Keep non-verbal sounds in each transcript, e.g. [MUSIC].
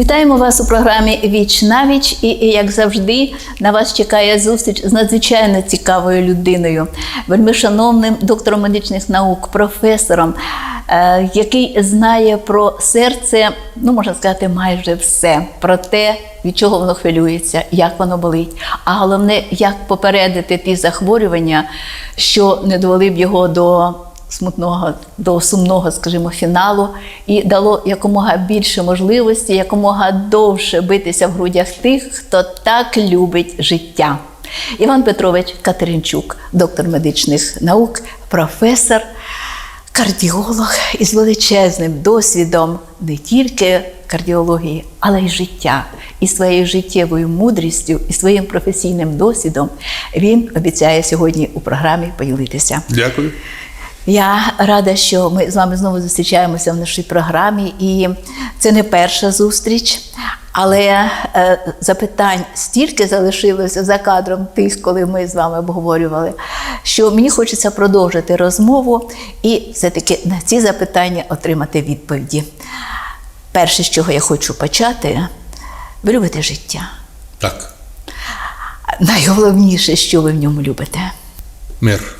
Вітаємо вас у програмі Віч на віч. І, і, як завжди, на вас чекає зустріч з надзвичайно цікавою людиною, вельми шановним доктором медичних наук, професором, е, який знає про серце, ну можна сказати, майже все, про те, від чого воно хвилюється, як воно болить. А головне, як попередити ті захворювання, що не довели б його до смутного до сумного, скажімо, фіналу, і дало якомога більше можливості, якомога довше битися в грудях тих, хто так любить життя. Іван Петрович Катеринчук, доктор медичних наук, професор, кардіолог із величезним досвідом не тільки кардіології, але й життя. І своєю життєвою мудрістю, і своїм професійним досвідом він обіцяє сьогодні у програмі поділитися. Дякую. Я рада, що ми з вами знову зустрічаємося в нашій програмі, і це не перша зустріч, але е, запитань стільки залишилося за кадром тих, коли ми з вами обговорювали, що мені хочеться продовжити розмову і все-таки на ці запитання отримати відповіді. Перше, з чого я хочу почати, ви любите життя. Так. Найголовніше, що ви в ньому любите. Мир.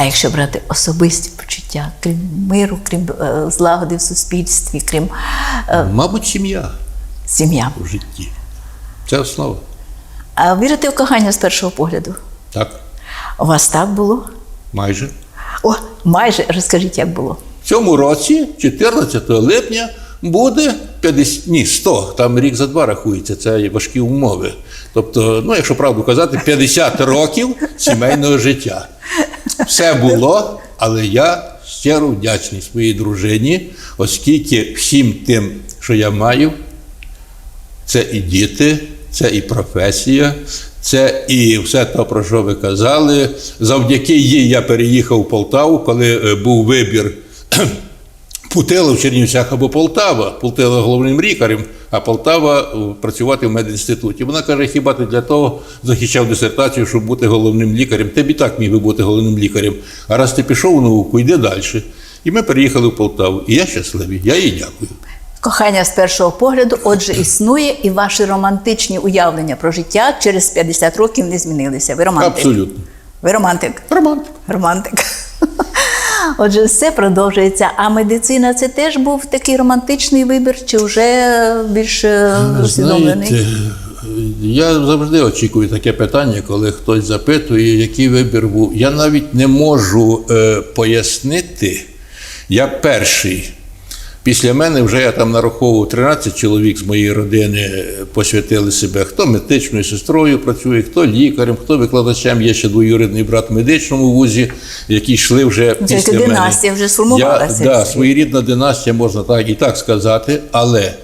А якщо брати особисті почуття, крім миру, крім е, злагоди в суспільстві, крім е, Мабуть, сім'я сім'я. у житті. Це основа. А вірите в кохання з першого погляду? Так. У вас так було? Майже. О, майже розкажіть, як було. В цьому році, 14 липня, буде 50, ні, 100, там рік за два рахується, це важкі умови. Тобто, ну, якщо правду казати, 50 років сімейного життя. Все було, але я щиро вдячний своїй дружині, оскільки всім тим, що я маю, це і діти, це і професія, це і все те, про що ви казали. Завдяки їй я переїхав в Полтаву, коли е, був вибір [CLEARS THROAT] Путила в Чернівцях або Полтава. Путила головним лікарем, а Полтава е, працювати в медінституті. Вона каже, хіба ти для того захищав дисертацію, щоб бути головним лікарем? Ти б і так міг би бути головним лікарем. А раз ти пішов у науку, йди далі. І ми переїхали в Полтаву. І я щасливий, я їй дякую. Кохання з першого погляду, отже, існує, і ваші романтичні уявлення про життя через 50 років не змінилися. Ви романтик. Абсолютно. Ви романтик. Романтик. Романтик. Отже, все продовжується. А медицина це теж був такий романтичний вибір, чи вже більш е, усвідомлений? Я завжди очікую таке питання, коли хтось запитує, який вибір був. Я навіть не можу е, пояснити. Я перший. Після мене вже я там нараховував 13 чоловік з моєї родини е, посвятили себе. Хто медичною сестрою працює, хто лікарем, хто викладачем. Є ще двоюрідний брат в медичному вузі, які йшли вже це після мене. династія вже сформувалася. Да, своєрідна династія, можна так і так сказати. Але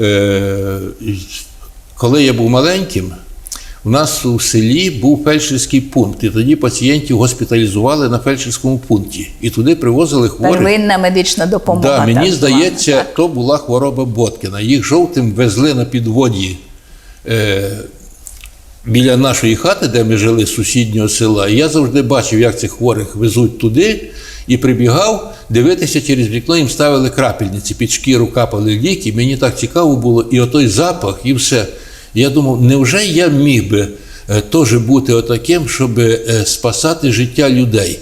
е, коли я був маленьким, у нас у селі був фельдшерський пункт, і тоді пацієнтів госпіталізували на фельдшерському пункті. І туди привозили хворих. Первинна медична допомога. Да, мені так здається, звана. то була хвороба Боткіна. Їх жовтим везли на підводі е, біля нашої хати, де ми жили з сусіднього села. І я завжди бачив, як цих хворих везуть туди, і прибігав дивитися через вікно, їм ставили крапельниці, під шкіру капали ліки. Мені так цікаво було, і отой запах, і все. Я думав, невже я міг би е, теж бути отаким, щоб е, спасати життя людей?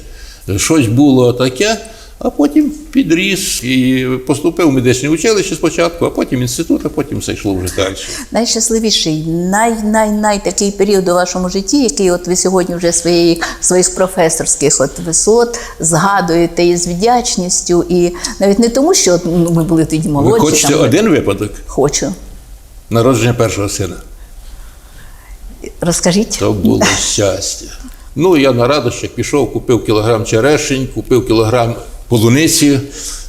Щось було таке, а потім підріс і поступив в медичне училище спочатку, а потім інститут, а потім все йшло вже далі. Найщасливіший, най, най, най такий період у вашому житті, який от ви сьогодні вже свої, своїх професорських от висот згадуєте із вдячністю, і навіть не тому, що от, ну, ми були тоді Ви молодші. хочете там, один випадок? Хочу. Народження першого сина. Розкажіть. То було щастя. Ну, я на радощах пішов, купив кілограм черешень, купив кілограм полуниці,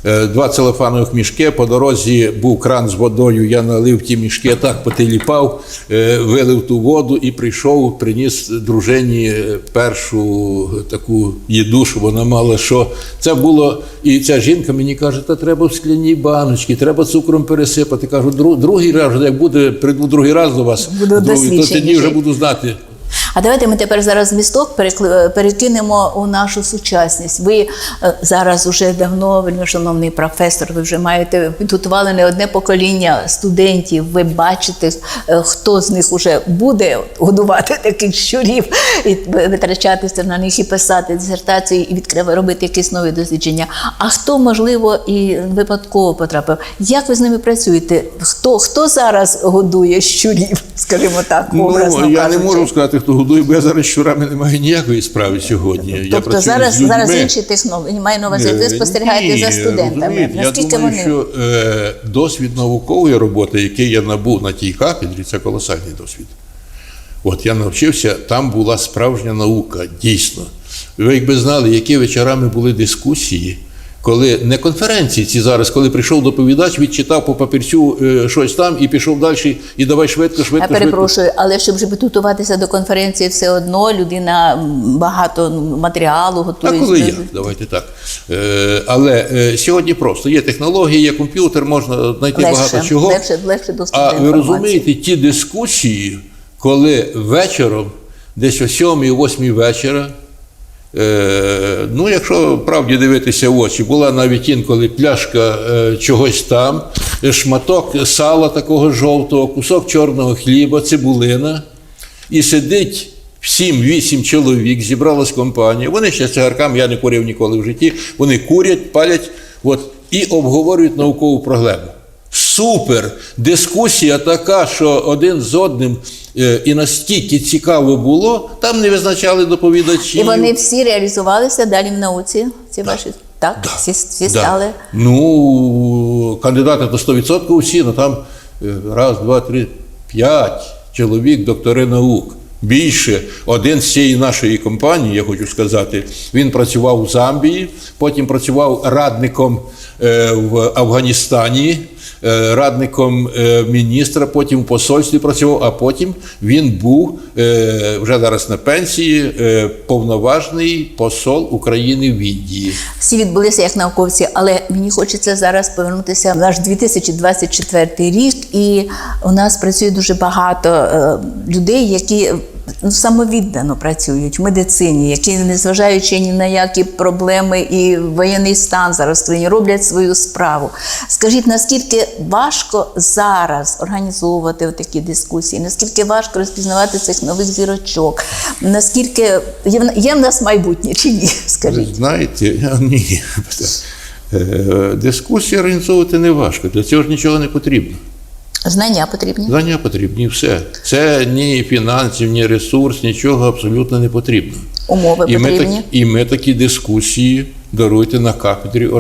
е, два целофанових мішки. По дорозі був кран з водою. Я налив ті мішки, так потиліпав, е, вилив ту воду і прийшов, приніс дружині е, першу таку їду, щоб вона мала що. Це було, і ця жінка мені каже, та треба в скляні баночки, треба цукром пересипати. Кажу, другий раз, як буде, прийду другий раз до вас, Буду то тоді вже буду знати. А давайте ми тепер зараз місток перекли- перекинемо у нашу сучасність. Ви е, зараз уже давно, вельми шановний професор, ви вже маєте підготували не одне покоління студентів. Ви бачите, е, хто з них уже буде годувати таких щурів і витрачатися на них і писати дисертації, і відкриво робити якісь нові дослідження. А хто, можливо, і випадково потрапив. Як ви з ними працюєте? Хто, хто зараз годує щурів? Скажімо так, образно Ну, я не можу сказати, хто годує, бо я зараз з щурами не маю ніякої справи сьогодні. я Тобто працюю зараз, з людьми. зараз інші технології. Маю на увазі, ви Е, спостерігаєте ні, за студентами. Наскільки я думаю, вони що е, досвід наукової роботи, який я набув на тій кафедрі, це колосальний досвід. От я навчився, там була справжня наука, дійсно. Ви якби знали, які вечорами були дискусії, коли не конференції ці зараз, коли прийшов доповідач, відчитав по папірцю е, щось там і пішов далі, і давай швидко, швидко, я швидко. перепрошую, але щоб же підготуватися до конференції, все одно людина багато матеріалу А готує. коли як? Давайте так. Е, але е, сьогодні просто є технології, є комп'ютер, можна знайти багато чого. легше, легше доступна А ви розумієте, ті дискусії, коли вечором, десь о 7-8 вечора, ну, якщо правді дивитися в очі, була навіть інколи пляшка е, чогось там, е, шматок сала такого жовтого, кусок чорного хліба, цибулина, і сидить. 7-8 чоловік зібралась компанія. Вони ще цигарками, я не курив ніколи в житті. Вони курять, палять от, і обговорюють наукову проблему. Супер! Дискусія така, що один з одним е, і настільки цікаво було, там не визначали доповідачів. І вони всі реалізувалися далі в науці. Ці ваші так, всі, всі Да. стали. Ну, кандидати до 100% всі, ну там е, раз, два, три, п'ять чоловік, доктори наук. Більше один з цієї нашої компанії, я хочу сказати, він працював в Замбії, потім працював радником е, в Афганістані, радником е, міністра, потім в посольстві працював, а потім він був е, вже зараз на пенсії, е, повноважний посол України в Індії. Всі відбулися як науковці, але мені хочеться зараз повернутися в наш 2024 рік, і у нас працює дуже багато е, людей, які ну, самовіддано працюють в медицині, які, незважаючи ні на які проблеми і воєнний стан зараз роблять свою справу. Скажіть, наскільки важко зараз організовувати такі дискусії? Наскільки важко розпізнавати цих нових зірочок? Наскільки є, є в нас майбутнє чи ні? [LAUGHS] Скажіть. знаєте, [LAUGHS] ні. [LAUGHS] Е, Дискусії організовувати не важко, для цього ж нічого не потрібно. Знання потрібні. Знання потрібні все. Це ні фінансів, ні ресурс, нічого абсолютно не потрібно. Умови І ми, так, і ми такі дискусії даруйте на кафедрі О,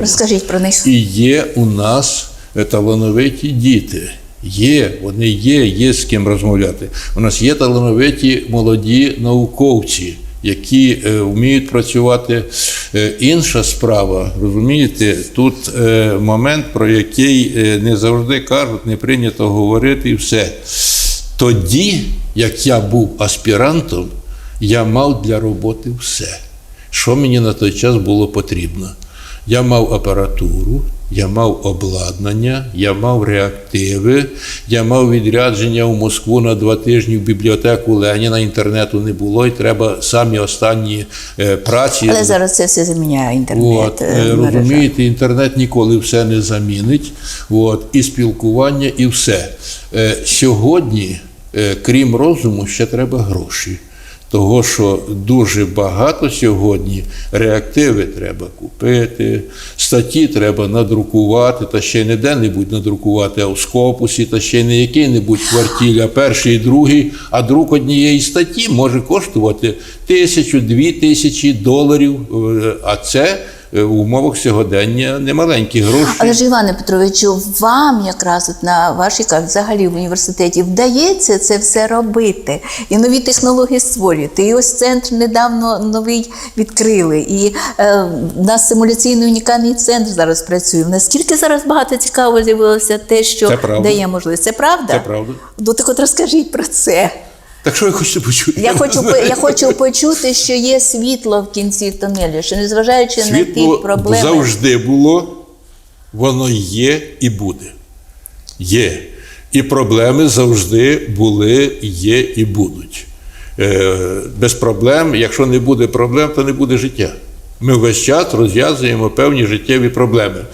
розкажіть про них. І є у нас талановиті діти. Є, вони є, є з ким розмовляти. У нас є талановиті молоді науковці, які е, вміють працювати. Е, інша справа, розумієте, тут е, момент, про який не завжди кажуть, не прийнято говорити і все. Тоді, як я був аспірантом, я мав для роботи все. Що мені на той час було потрібно? Я мав апаратуру, я мав обладнання, я мав реактиви, я мав відрядження в Москву на два тижні в бібліотеку Леніна, інтернету не було, і треба самі останні е, праці. Але зараз це все заміняє інтернет. От, е, е, розумієте, інтернет ніколи все не замінить. От, і спілкування, і все. Сьогодні, крім розуму, ще треба гроші. Того, що дуже багато сьогодні реактиви треба купити, статті треба надрукувати, та ще не де-небудь надрукувати, а в скопусі, та ще не який-небудь квартіль, а перший і другий. А друк однієї статті може коштувати тисячу, дві тисячі доларів. Е, А це в умовах сьогодення немаленькі гроші. Але ж Іване Петровичу, вам якраз от на вашій взагалі в університеті вдається це все робити і нові технології створюєте. І ось центр недавно новий відкрили. І е, в нас симуляційний унікальний центр зараз працює. Наскільки зараз багато цікаво з'явилося те, що дає можливість. Це правда? Це правда. Ну так от розкажіть про це. Так що ви хочете почути? Я хочу я хочу почути, що є світло в кінці тунелю, що незважаючи на ті Світло проблеми. завжди було, воно є і буде. Є. І проблеми завжди були, є і будуть. Е, без проблем, якщо не буде проблем, то не буде життя. Ми весь час розв'язуємо певні життєві проблеми.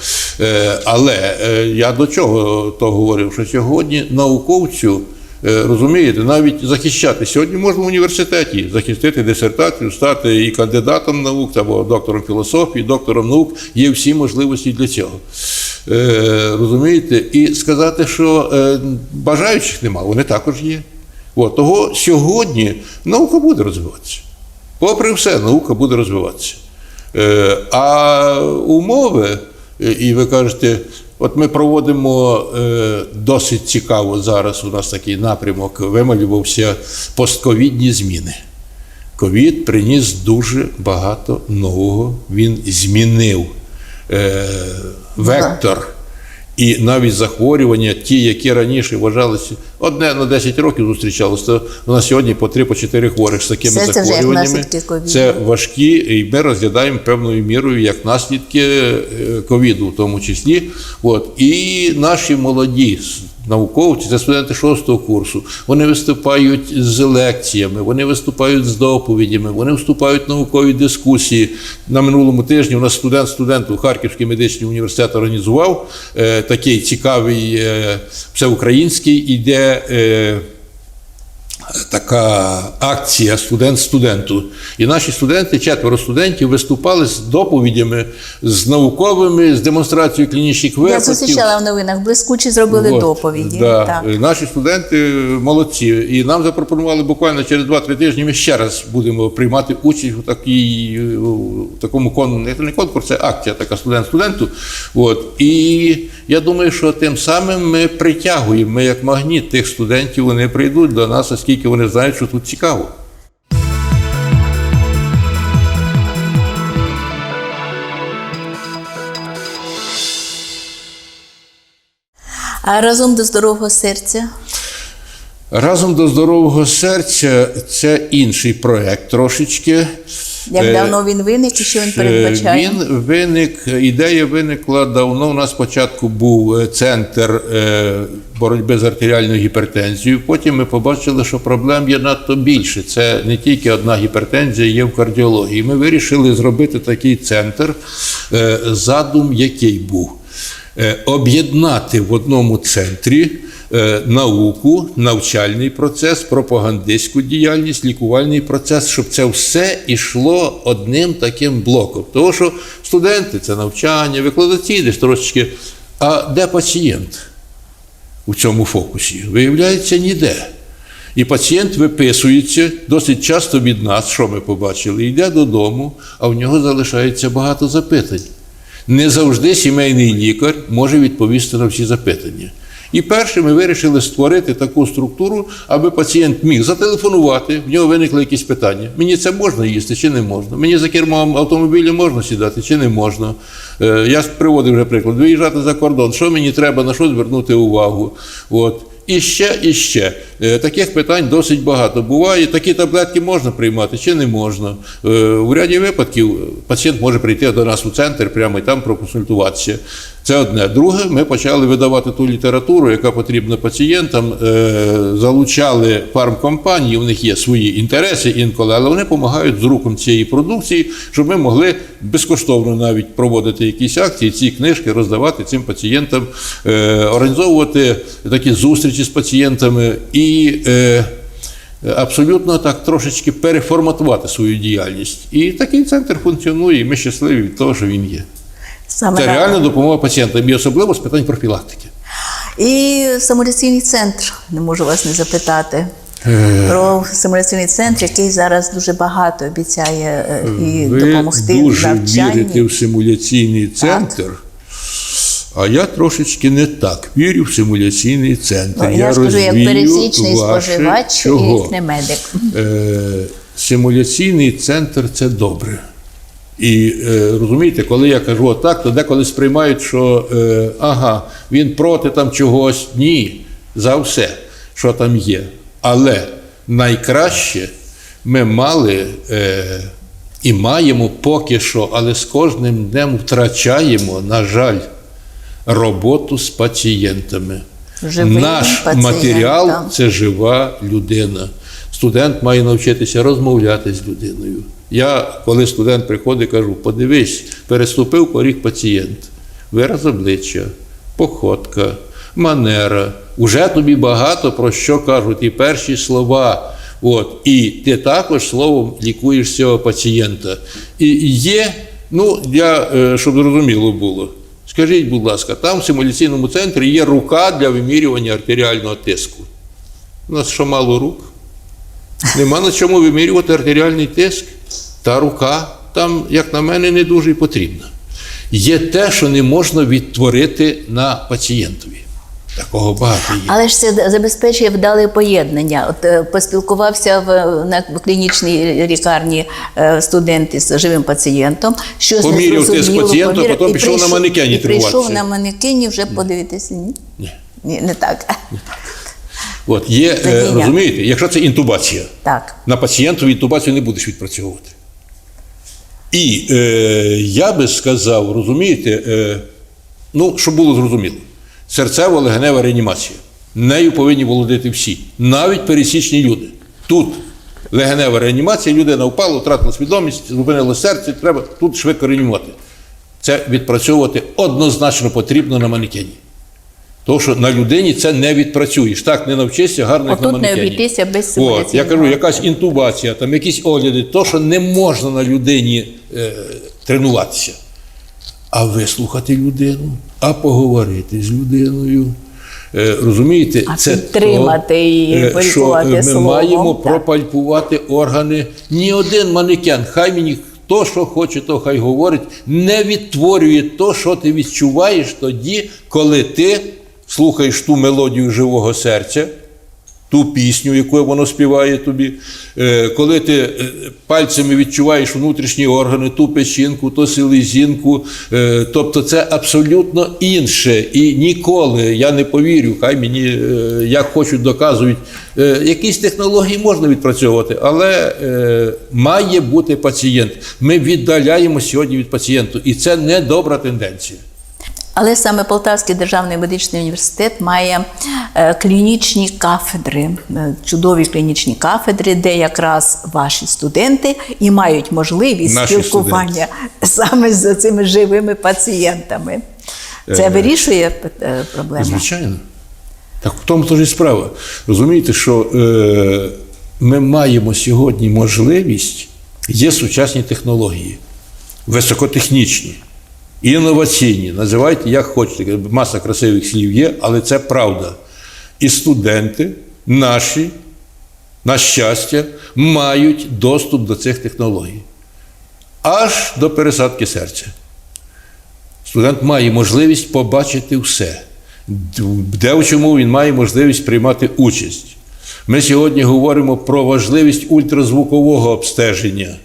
Е, але е, я до чого то говорив, що сьогодні науковцю. Е, Розумієте, навіть захищати сьогодні можна в університеті захистити дисертацію, стати і кандидатом наук, або доктором філософії, доктором наук. Є всі можливості для цього. Е, розумієте, і сказати, що е, бажаючих нема, вони також є. От, того сьогодні наука буде розвиватися. Попри все, наука буде розвиватися. А умови, і ви кажете, от ми проводимо е, досить цікаво зараз. У нас такий напрямок вималювався постковідні зміни. Ковід приніс дуже багато нового. Він змінив е, вектор. І навіть захворювання, ті, які раніше вважалися одне на 10 років зустрічалося, то у нас сьогодні по 3 по 4 хворих з такими Це- це вже захворюваннями. наслідки. Це важкі, і ми розглядаємо певною мірою як наслідки е, ковіду, в тому числі. От. І наші молоді науковці, це студенти шостого курсу, вони виступають з лекціями, вони виступають з доповідями, вони вступають в наукові дискусії. На минулому тижні у нас студент студенту Харківський медичний університет організував е, такий цікавий е, всеукраїнський, іде. Е, така акція студент студенту. І наші студенти, четверо студентів, виступали з доповідями, з науковими, з демонстрацією клінічних Я випадків. зустрічала в новинах, блискучі зробили От, доповіді. Да. Так. Е, Наші студенти молодці. І нам запропонували буквально через 2-3 тижні. Ми ще раз будемо приймати участь у такій у такому кон, не, не конкурс, це акція, така студент студенту. От. І я думаю, що тим самим ми притягуємо, ми як магніт тих студентів, вони прийдуть до нас, оскільки вони знають, що тут цікаво. А разом до здорового серця. Разом до здорового серця це інший проект трошечки. Як Е, давно він виник і що він передбачає? Він виник, ідея виникла давно. У нас спочатку був е, центр е, боротьби з артеріальною гіпертензією. Потім ми побачили, що проблем є надто більше. Це не тільки одна гіпертензія, є в кардіології. Ми вирішили зробити такий центр, задум який був. Об'єднати в одному центрі науку, навчальний процес, пропагандистську діяльність, лікувальний процес, щоб це все йшло одним таким блоком. Тому що студенти це навчання, викладачі десь трошечки. А де пацієнт у цьому фокусі? Виявляється, ніде. І пацієнт виписується досить часто від нас, що ми побачили, йде додому, а в нього залишається багато запитань. Не завжди сімейний лікар може відповісти на всі запитання. І перше ми вирішили створити таку структуру, аби пацієнт міг зателефонувати, в нього виникли якісь питання. Мені це можна їсти чи не можна? Мені за кермом автомобіля можна сідати чи не можна? Е, Я приводив вже приклад, виїжджати за кордон, що мені треба, на що звернути увагу. От. І ще, і ще. Е, Таких питань досить багато. Буває, такі таблетки можна приймати чи не можна. Е, У ряді випадків пацієнт може прийти до нас у центр прямо і там проконсультуватися. Це одне. Друге, ми почали видавати ту літературу, яка потрібна пацієнтам. Е, Залучали фармкомпанії, у них є свої інтереси інколи, але вони допомагають з руком цієї продукції, щоб ми могли безкоштовно навіть проводити якісь акції, ці книжки роздавати цим пацієнтам, е, організовувати такі зустрічі з пацієнтами і. Е, Абсолютно так трошечки переформатувати свою діяльність. І такий центр функціонує, і ми щасливі від того, що він є. Саме Це так. реальна допомога пацієнтам, і особливо з питань профілактики. І самоляційний центр, не можу вас не запитати. про симуляційний центр, який зараз дуже багато обіцяє е, і Ви допомогти дуже навчанні. вірите в симуляційний центр. А я трошечки не так вірю в симуляційний центр. Ну, я, ж кажу, як пересічний ваше споживач чого. і не медик. Е, симуляційний центр це добре. І е, розумієте, коли я кажу отак, то деколи сприймають, що е, ага, він проти там чогось. Ні, за все, що там є. Але найкраще ми мали е, і маємо поки що, але з кожним днем втрачаємо, на жаль, роботу з пацієнтами. Живим Наш пацієнтом. матеріал це жива людина. Студент має навчитися розмовляти з людиною. Я, коли студент приходить, кажу: подивись, переступив поріг пацієнт, вираз обличчя, походка, манера. Уже тобі багато про що кажуть і перші слова. От, і ти також словом лікуєш цього пацієнта. І є, ну, я, е, щоб зрозуміло було, скажіть, будь ласка, там в симуляційному центрі є рука для вимірювання артеріального тиску. У нас що мало рук? Нема на чому вимірювати артеріальний тиск. Та рука там, як на мене, не дуже і потрібна. Є те, що не можна відтворити на пацієнтові. Такого багато є. Але ж це забезпечує вдале поєднання. От е, поспілкувався в на клінічній лікарні е, студент із живим пацієнтом. Щось Поміряв незрозуміло, пацієнта, поміряв, потім і пішов на манекені і Прийшов на манекені вже подивитися. Ні? Ні. Ні, не так. От, є, е, розумієте, якщо це інтубація, Так. на пацієнтові інтубацію не будеш відпрацьовувати. І е, я би сказав, розумієте, е, ну, щоб було зрозуміло, серцево-легенева реанімація. Нею повинні володіти всі, навіть пересічні люди. Тут легенева реанімація, людина впала, втратила свідомість, зупинило серце, треба тут швидко реанімувати. Це відпрацьовувати однозначно потрібно на манекені. Тому що на людині це не відпрацюєш. Так, не навчишся на Отут не обійтися без От, я кажу, якась інтубація, там якісь огляди, то, що не можна на людині е, тренуватися. А вислухати людину, а поговорити з людиною. Е, розумієте, А це підтримати то, її, е, що е, ми словом, маємо так. пропальпувати органи. Ні один манекен, хай мені хто що хоче, то хай говорить, не відтворює то, що ти відчуваєш тоді, коли ти слухаєш ту мелодію живого серця ту пісню, яку воно співає тобі. Е, Коли ти е, пальцями відчуваєш внутрішні органи, ту печінку, ту селезінку, е, тобто це абсолютно інше. І ніколи я не повірю, хай мені як хочуть доказують. Якісь технології можна відпрацьовувати, але має бути пацієнт. Ми віддаляємо сьогодні від пацієнту, і це не добра тенденція. Але саме Полтавський державний медичний університет має е, клінічні кафедри, е, чудові клінічні кафедри, де якраз ваші студенти і мають можливість Наші спілкування саме з цими живими пацієнтами. Це Е, вирішує е, проблему. Звичайно. Так в тому теж і справа. Розумієте, що е, ми маємо сьогодні можливість, є сучасні технології, високотехнічні, інноваційні, називайте як хочете. Маса красивих слів є, але це правда. І студенти наші, на щастя, мають доступ до цих технологій. Аж до пересадки серця. Студент має можливість побачити все, де в чому він має можливість приймати участь. Ми сьогодні говоримо про важливість ультразвукового обстеження.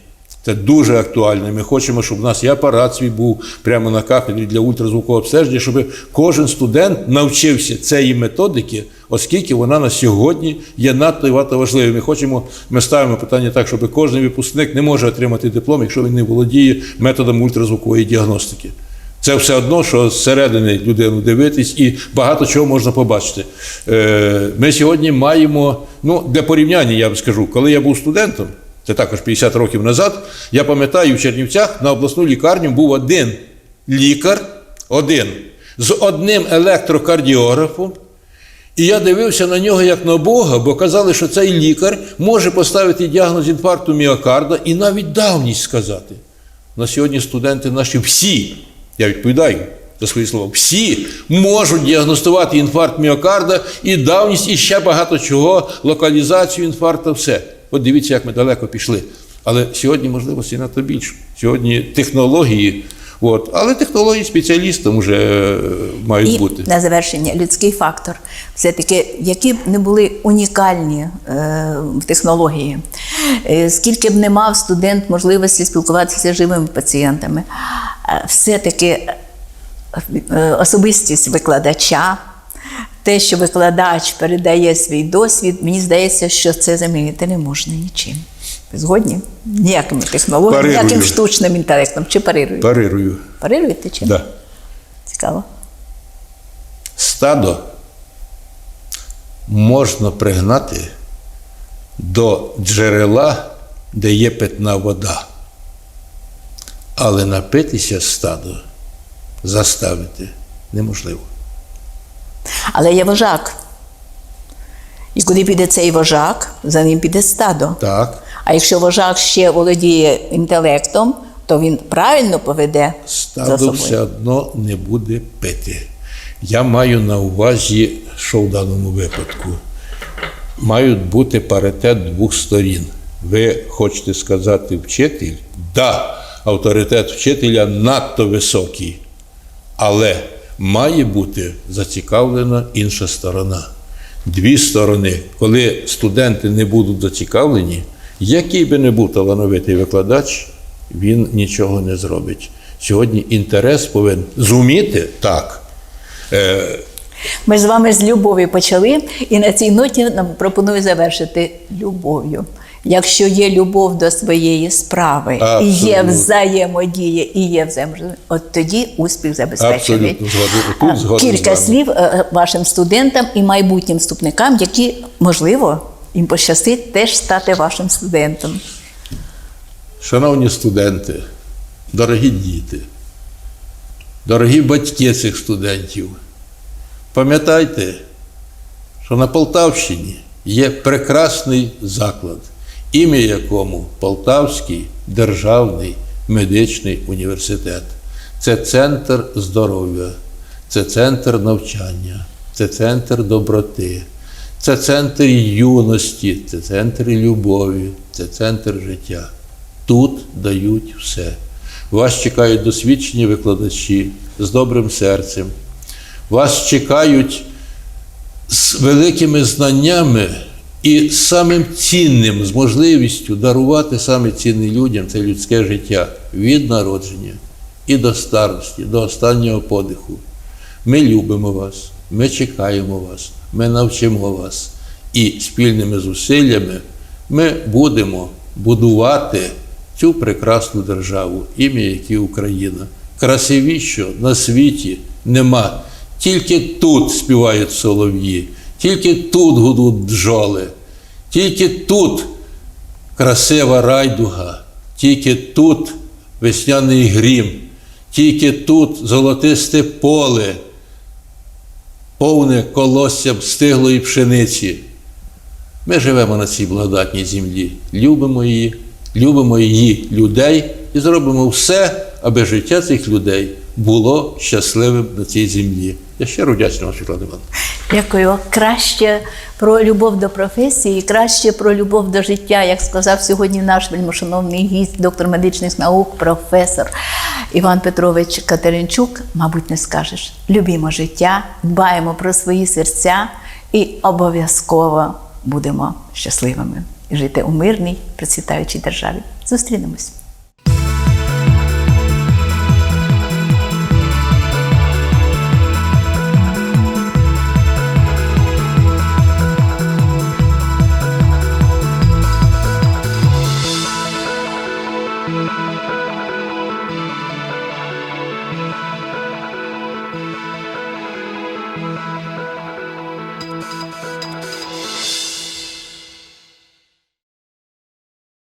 Це дуже актуально. Ми хочемо, щоб у нас і апарат свій був прямо на кафедрі для ультразвукового обстеження, щоб кожен студент навчився цієї методики, оскільки вона на сьогодні є надто і вато важливою. Ми хочемо, ми ставимо питання так, щоб кожен випускник не може отримати диплом, якщо він не володіє методом ультразвукової діагностики. Це все одно, що зсередини людину дивитись, і багато чого можна побачити. Е, Ми сьогодні маємо, ну, для порівняння, я вам скажу, коли я був студентом, це також 50 років назад, я пам'ятаю, в Чернівцях на обласну лікарню був один лікар, один, з одним електрокардіографом. І я дивився на нього як на Бога, бо казали, що цей лікар може поставити діагноз інфаркту міокарда і навіть давність сказати. На сьогодні студенти наші всі, я відповідаю, за свої слова. Всі можуть діагностувати інфаркт міокарда і давність, і ще багато чого, локалізацію інфаркту, все. От дивіться, як ми далеко пішли. Але сьогодні можливості надто більше. Сьогодні технології, от, але технології спеціалістам вже е, мають І бути. на завершення людський фактор. Все-таки, які б не були унікальні е, технології, е, скільки б не мав студент можливості спілкуватися з живими пацієнтами, е, все-таки е, особистість викладача, те, що викладач передає свій досвід, мені здається, що це замінити не можна нічим. Ви Згодні? Ніякими технологіями, Парирую. ніяким штучним інтелектом. Чи парируєте? Парирую. Парируєте чи? Да. Цікаво. Стадо можна пригнати до джерела, де є питна вода. Але напитися стадо заставити неможливо. Але є вожак. І куди піде цей вожак, за ним піде стадо. Так, А якщо вожак ще володіє інтелектом, то він правильно поведе за стадо собою. все одно не буде пити. Я маю на увазі, що в даному випадку, мають бути паритет двох сторін. Ви хочете сказати вчитель? Да, авторитет вчителя надто високий. Але має бути зацікавлена інша сторона. Дві сторони. Коли студенти не будуть зацікавлені, який би не був талановитий викладач, він нічого не зробить. Сьогодні інтерес повинен зуміти так. Е, Ми з вами з любові почали, і на цій ноті нам пропоную завершити любов'ю. Якщо є любов до своєї справи, і є Абсолютно. взаємодія, і є взаємодія, от тоді успіх забезпечений. Абсолютно. Тут згоден Кілька слів е, вашим студентам і майбутнім вступникам, які, можливо, їм пощастить теж стати вашим студентом. Шановні студенти, дорогі діти, дорогі батьки цих студентів, пам'ятайте, що на Полтавщині є прекрасний заклад, ім'я якому Полтавський державний медичний університет. Це центр здоров'я, це центр навчання, це центр доброти, це центр юності, це центр любові, це центр життя. Тут дають все. Вас чекають досвідчені викладачі з добрим серцем. Вас чекають з великими знаннями і самим цінним, з можливістю дарувати саме цінне людям це людське життя від народження і до старості, до останнього подиху. Ми любимо вас, ми чекаємо вас, ми навчимо вас. І спільними зусиллями ми будемо будувати цю прекрасну державу, ім'я яке Україна. Красивішого на світі нема. Тільки тут співають солов'ї, тільки тут гудуть бджоли, тільки тут красива райдуга, тільки тут весняний грім, тільки тут золотисте поле, повне колоссям стиглої пшениці. Ми живемо на цій благодатній землі, любимо її, любимо її людей і зробимо все, аби життя цих людей було щасливим на цій землі. Я щиро вдячний вам, Світлана Івановна. Дякую. Краще про любов до професії, краще про любов до життя, як сказав сьогодні наш вельмишановний гість, доктор медичних наук, професор Іван Петрович Катеринчук, мабуть, не скажеш. Любімо життя, дбаємо про свої серця і обов'язково будемо щасливими жити у мирній, процвітаючій державі. Зустрінемось.